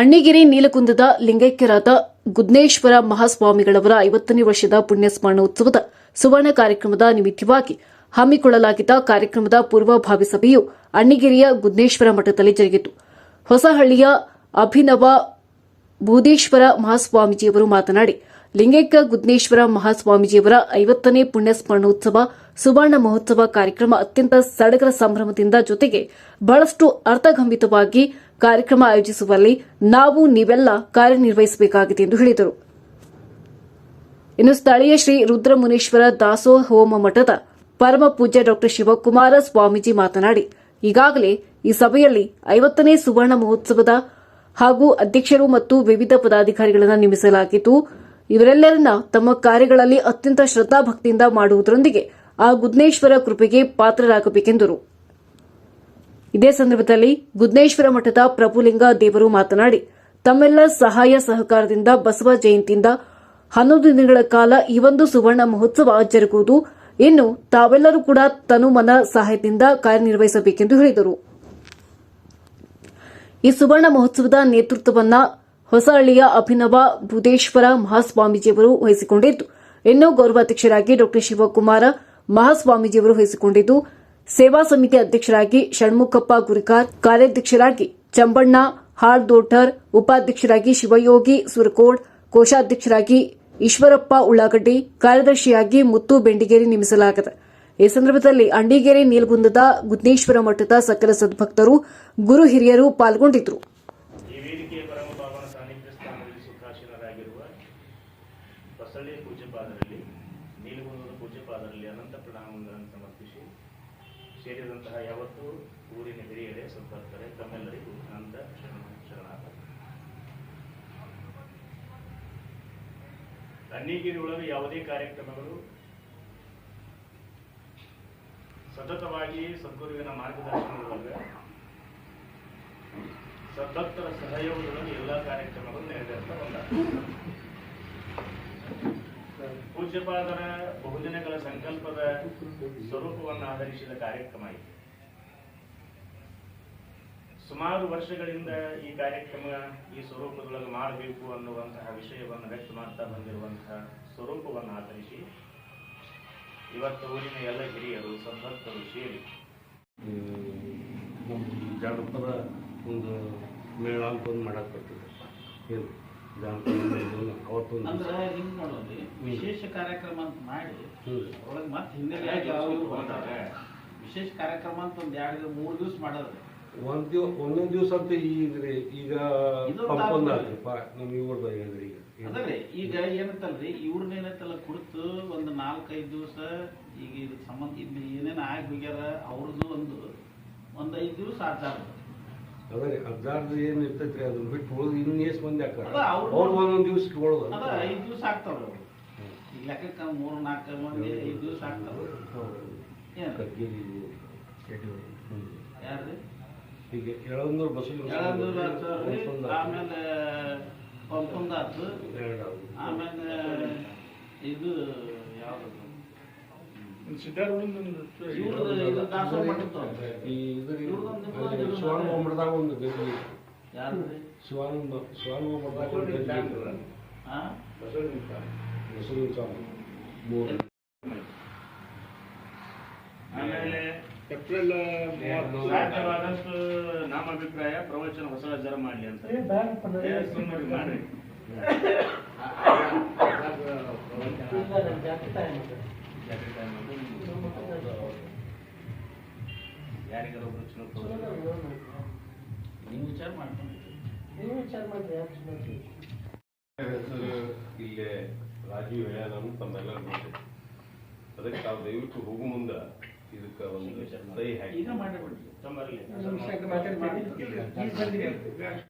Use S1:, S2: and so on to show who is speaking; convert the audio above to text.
S1: ಅಣ್ಣಿಗಿರಿ ನೀಲಕುಂದದ ಲಿಂಗೈಕ್ಯರಾದ ಗುದ್ನೇಶ್ವರ ಮಹಾಸ್ವಾಮಿಗಳವರ ಐವತ್ತನೇ ವರ್ಷದ ಪುಣ್ಯ ಸ್ಮರಣೋತ್ಸವದ ಸುವರ್ಣ ಕಾರ್ಯಕ್ರಮದ ನಿಮಿತ್ತವಾಗಿ ಹಮ್ಮಿಕೊಳ್ಳಲಾಗಿದ್ದ ಕಾರ್ಯಕ್ರಮದ ಪೂರ್ವಭಾವಿ ಸಭೆಯು ಅಣ್ಣಿಗಿರಿಯ ಗುದ್ನೇಶ್ವರ ಮಠದಲ್ಲಿ ಜರುಗಿತು. ಹೊಸಹಳ್ಳಿಯ ಅಭಿನವ ಬೂದೇಶ್ವರ ಮಹಾಸ್ವಾಮೀಜಿಯವರು ಮಾತನಾಡಿ, ಲಿಂಗೈಕ್ಯ ಗುದ್ನೇಶ್ವರ ಮಹಾಸ್ವಾಮೀಜಿಯವರ ಐವತ್ತನೇ ಪುಣ್ಯ ಸ್ಮರಣೋತ್ಸವ ಸುವರ್ಣ ಮಹೋತ್ಸವ ಕಾರ್ಯಕ್ರಮ ಅತ್ಯಂತ ಸಡಗರ ಸಂಭ್ರಮದಿಂದ ಜೊತೆಗೆ ಬಹಳಷ್ಟು ಅರ್ಥಗಂಭಿತವಾಗಿ ಕಾರ್ಯಕ್ರಮ ಆಯೋಜಿಸುವಲ್ಲಿ ನಾವು ನೀವೆಲ್ಲ ಕಾರ್ಯನಿರ್ವಹಿಸಬೇಕಾಗಿದೆ ಎಂದು ಹೇಳಿದರು. ಇನ್ನು ಸ್ಥಳೀಯ ಶ್ರೀ ರುದ್ರಮುನೀಶ್ವರ ದಾಸೋಹ ಹೋಮ ಮಠದ ಪರಮ ಪೂಜ್ಯ ಡಾ ಶಿವಕುಮಾರ ಸ್ವಾಮೀಜಿ ಮಾತನಾಡಿ, ಈಗಾಗಲೇ ಈ ಸಭೆಯಲ್ಲಿ ಐವತ್ತನೇ ಸುವರ್ಣ ಮಹೋತ್ಸವದ ಹಾಗೂ ಅಧ್ಯಕ್ಷರು ಮತ್ತು ವಿವಿಧ ಪದಾಧಿಕಾರಿಗಳನ್ನು ನೇಮಿಸಲಾಗಿದ್ದು, ಇವರೆಲ್ಲರನ್ನ ತಮ್ಮ ಕಾರ್ಯಗಳಲ್ಲಿ ಅತ್ಯಂತ ಶ್ರದ್ಧಾಭಕ್ತಿಯಿಂದ ಮಾಡುವುದರೊಂದಿಗೆ ಆ ಗುದ್ನೇಶ್ವರ ಕೃಪೆಗೆ ಪಾತ್ರರಾಗಬೇಕೆಂದರು. ಇದೇ ಸಂದರ್ಭದಲ್ಲಿ ಗುದ್ನೇಶ್ವರ ಮಠದ ಪ್ರಭುಲಿಂಗ ದೇವರು ಮಾತನಾಡಿ, ತಮ್ಮೆಲ್ಲ ಸಹಾಯ ಸಹಕಾರದಿಂದ ಬಸವ ಜಯಂತಿಯಿಂದ ಹನ್ನೊಂದು ದಿನಗಳ ಕಾಲ ಈ ಒಂದು ಸುವರ್ಣ ಮಹೋತ್ಸವ ಜರುಗುವುದು ಇನ್ನು ತಾವೆಲ್ಲರೂ ಕೂಡ ತನು ಮನ ಸಹಾಯದಿಂದ ಕಾರ್ಯನಿರ್ವಹಿಸಬೇಕೆಂದು ಹೇಳಿದರು. ಈ ಸುವರ್ಣ ಮಹೋತ್ಸವದ ನೇತೃತ್ವವನ್ನ ಹೊಸಹಳ್ಳಿಯ ಅಭಿನವ ಬುಧೇಶ್ವರ ಮಹಾಸ್ವಾಮೀಜಿಯವರು ವಹಿಸಿಕೊಂಡಿದ್ದು, ಇನ್ನು ಗೌರವಾಧ್ಯಕ್ಷರಾಗಿ ಡಾ ಶಿವಕುಮಾರ ಮಹಾಸ್ವಾಮೀಜಿಯವರು ವಹಿಸಿಕೊಂಡಿದ್ದು, ಸೇವಾ ಸಮಿತಿ ಅಧ್ಯಕ್ಷರಾಗಿ ಷಣ್ಮುಖಪ್ಪ ಗುರಿಕಾರ್, ಕಾರ್ಯಾಧ್ಯಕ್ಷರಾಗಿ ಚಂಬಣ್ಣ ಹಾರ್ದೋಟರ್ ಉಪಾಧ್ಯಕ್ಷರಾಗಿ ಶಿವಯೋಗಿ ಸುರಕೋಡ್, ಕೋಶಾಧ್ಯಕ್ಷರಾಗಿ ಈಶ್ವರಪ್ಪ ಉಳ್ಳಾಗಡ್ಡಿ, ಕಾರ್ಯದರ್ಶಿಯಾಗಿ ಮುತ್ತು ಬೆಂಡಿಗೇರಿ ನೇಮಿಸಲಾಗಿದೆ. ಈ ಸಂದರ್ಭದಲ್ಲಿ ಅಂಡಿಗೆರೆ ನೀಲಗುಂದದ ಗುದ್ನೇಶ್ವರ ಮಠದ ಸಕಲ ಸದ್ಭಕ್ತರು, ಗುರು ಹಿರಿಯರು ಪಾಲ್ಗೊಂಡಿದ್ದರು
S2: ಬಸಳೆ ಪೂಜ್ಯಪಾದರಲ್ಲಿ ನೀಲಗುಂದದ ಪೂಜ್ಯಪಾದರಲ್ಲಿ ಅನಂತ ಪ್ರಣಾಮಗಳನ್ನು ಸಮರ್ಪಿಸಿ ಸೇರಿದಂತಹ ಯಾವತ್ತೂ ಊರಿನ ಹಿರಿಯರೇ, ಸಂಪರ್ಕರೆ, ತಮ್ಮೆಲ್ಲರಿಗೂ ಅನಂತ ಶರಣ ಶರಣಾದ ಅಣ್ಣಿಗಿರಿ ಒಳಗೆ ಯಾವುದೇ ಕಾರ್ಯಕ್ರಮಗಳು ಸತತವಾಗಿ ಸದ್ಗುರುವಿನ ಮಾರ್ಗದರ್ಶನದೊಳಗೆ ಸದ್ಭಕ್ತರ ಸಹಯೋಗದೊಳಗೆ ಎಲ್ಲ ಕಾರ್ಯಕ್ರಮಗಳು ನೆರವೇರ್ತಾ ಬಂದಾವೆ ಪೂಜ್ಯಪಾದರ ಬಹುದಿನಗಳ ಸಂಕಲ್ಪದ ಸ್ವರೂಪವನ್ನು ಆಧರಿಸಿದ ಕಾರ್ಯಕ್ರಮ ಇದೆ. ಸುಮಾರು ವರ್ಷಗಳಿಂದ ಈ ಕಾರ್ಯಕ್ರಮ ಈ ಸ್ವರೂಪದೊಳಗೆ ಮಾಡಬೇಕು ಅನ್ನುವಂತಹ ವಿಷಯವನ್ನು ವ್ಯಕ್ತ ಮಾಡ್ತಾ ಬಂದಿರುವಂತಹ ಸ್ವರೂಪವನ್ನು ಆಧರಿಸಿ ಇವತ್ತು ಊರಿನ ಎಲ್ಲ ಹಿರಿಯರು, ಸಂಸತ್ತರು ಸೇರಿ
S3: ಜಾನಪದ ಒಂದು ಮೇಳ ಅಂತ ಒಂದು ಮಾಡಕ್ಕೆ ಬರ್ತದೆ.
S4: ಅಂದ್ರ ಹಿಂಗ್ ಮಾಡೋದ್ರಿ ವಿಶೇಷ ಕಾರ್ಯಕ್ರಮ ಅಂತ ಮಾಡಿ ಒಳಗ್ ಮತ್ತೆ ಹಿನ್ನೆಲೆ ವಿಶೇಷ ಕಾರ್ಯಕ್ರಮ ಅಂತ ಒಂದ್ ಎರಡು ಮೂರು ದಿವಸ ಮಾಡೋದ್ರಿ
S3: ಒಂದ್ ದಿವಸ ಒಂದೊಂದ್ ದಿವಸ ಅಂತ ಈಗ ರೀ ಈಗ
S4: ಇದು
S3: ಪಂಪೊಂದು ಹೇಳಿದ್ರಿ ಈಗ. ಏನು?
S4: ಅದರಿ ಈಗ ಏನಂತಲ್ರಿ ಇವ್ರನ್ನ ಏನತ್ತಲ್ಲ ಕುಡ್ತು ಒಂದ್ ನಾಲ್ಕೈದು ದಿವಸ ಈಗ ಇದು ಸಂಬಂಧ ಏನೇನು ಏನೇನ್ ಆಗಿ ಹೋಗ್ಯಾರ ಅವ್ರದ್ದು ಒಂದು ಒಂದ್ ಐದ್ ದಿವಸ ಆಚಾರ
S3: ಅದ ರೀ ಹದಿನಾರು ಏನು ಇರ್ತೈತ್ರಿ ಅದನ್ನ ಬಿಟ್ಟು ಉಳಿದು ಇನ್ನು ಎಷ್ಟು ಮಂದಿ ಹಾಕಾರ
S4: ಅದ ಅವ್ರು-
S3: ಅವ್ರು ಒಂದೊಂದು ದಿವ್ಸ ಇಟ್ಕೊಳ್ಳೋದು
S4: ಅದ ಐದ್ ದಿವಸ ಆಗ್ತಾವ್ರಿ ಅವ್ರು. ಈಗ ಲೆಕ್ಕಕ್ಕೆ ಮೂರ್ ನಾಲ್ಕು ಮಂದಿ ಐದ್ ದಿವಸ ಆಗ್ತಾವ ಏನ್?
S3: ಕಗ್ಗೇರಿ
S4: ಯಾರ್ರಿ
S3: ಎಳಂದೂರು ಬಸವಲಿಂಗ
S4: ಆತು, ಆಮೇಲೆ ಪಂಪಂದ ಆತು.
S3: ಎರಡು
S4: ಆಮೇಲೆ ಇದು ಯಾವ್ದು? ಇವ್ರದ್ದು ಇದು ದಾಸೋಹ
S3: ಈ ಇದು ಮಠದಾಗ ಒಂದು ಗದ್ದೆ
S4: ಯಾರ್ದು
S3: ಶಿವಾನಂದ ಶಿವಾನಂದ ಮಠದಾಗ ಒಂದು.
S4: ಹಾ
S3: ಬಸವಲಿಂಗ ಸ್ವಾಮಿ ಮೂರು.
S2: ಆಮೇಲೆ ಏಪ್ರಿಲ್ ಸಾಧ್ಯವಾದಷ್ಟು ನಮ್ಮ ಅಭಿಪ್ರಾಯ ಪ್ರವಚನ ಹೊಸ ಜರ ಮಾಡ್ಲಿ ಅಂತ. ಸುಮ್ಮನೆ ಮಾಡ್ರಿ. ಯಾರಿಗಾರ ಒಬ್ರು ಚಲೋ
S4: ನೀವು ವಿಚಾರ ಮಾಡ್ಕೊಂಡು
S5: ಹೆಸರು ಇಲ್ಲೇ ರಾಜೀವ್ ಹೇಳ್ಯಾನ ಅಂತ ತಮ್ಮೆಲ್ಲರೂ ಗೊತ್ತು ಅದಕ್ಕೆ ತಾವು ದಯವಿಟ್ಟು ಹೋಗು ಮುಂದ ಇದಕ್ಕೆ ಒಂದು ಸಹಿ ಹಾಕಿ.
S4: ಈಗ ಮಾಡಿಬಿಡ್ರಿ
S2: ತಮ್ಮಲ್ಲಿ
S4: ಮಾತಾಡಿ